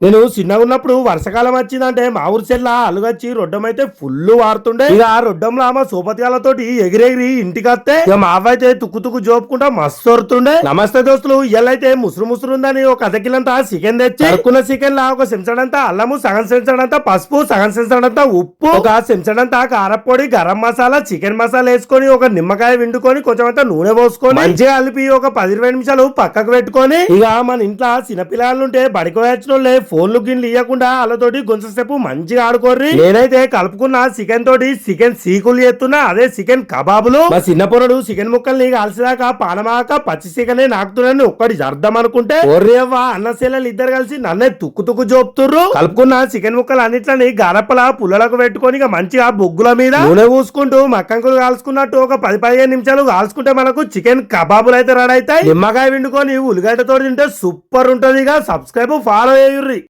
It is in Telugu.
నేను చిన్నగా ఉన్నప్పుడు వర్షాకాలం వచ్చిందంటే మా ఊరి చెల్ల అలుగచ్చి రొడ్డం అయితే ఫుల్ వారుతుండే ఇక ఆ రొడ్డంలో ఆమె సోపతిగాలతోటి ఎగిరెగిరి ఇంటికి వస్తే ఇక మా అవ్వ అయితే తుక్కు తుక్కు జోపుకుంటా మస్తు వరుతుండే నమస్తే దోస్తులు ఇయ్యాలైతే ముసురు ముసురు ఉందని ఒక అదకిలంతా చికెన్ తెచ్చి అడుక్కున్న చికెన్ లా ఒక సెంచడంతా అల్లము సగం సెంచడంతా పసుపు సగం సెంచడంతా ఉప్పు ఒక సెంచడంతా కారపొడి గరం మసాలా చికెన్ మసాలా వేసుకొని ఒక నిమ్మకాయ విండుకొని కొంచెం అంతా నూనె పోసుకొని మంచిగా కలిపి ఒక పది ఇరవై నిమిషాలు పక్కకు పెట్టుకొని ఇక మన ఇంట్లో చిన్నపిల్లలు ఉంటే బడికి వచ్చిన ఫోన్లు గిన్నెలు ఇవ్వకుండా వాళ్ళతోటి కొంచెంసేపు మంచిగా ఆడుకోర్రి. నేనైతే కలుపుకున్న చికెన్ తోటి చికెన్ సీకులు చేస్తున్నా అదే చికెన్ కబాబులు. మా చిన్న పొరడు చికెన్ ముక్కల్ని కాల్చేదాకా పానమాక పచ్చి చికెన్ నాకుతున్నాను ఒక్కటి అర్థం అనుకుంటే. ఒర్రేవ్వ అన్న శీలలు ఇద్దరు కలిసి నన్నే తుక్కు తుక్కు కలుపుకున్న చికెన్ ముక్కలు అన్నిట్లని గారప్పల పుల్లలకు పెట్టుకొని ఇక మంచిగా బొగ్గుల మీద నూనె పూసుకుంటూ మక్కంకులు కాల్చుకున్నట్టు ఒక పది పదిహేను నిమిషాలు కాల్చుకుంటే మనకు చికెన్ కబాబులు అయితే రెడీ అవుతాయి. నిమ్మకాయ వండుకొని ఉల్లిగడ్డతో తింటే సూపర్ ఉంటది ఇక. Subscribe follow అయ్యుర్రి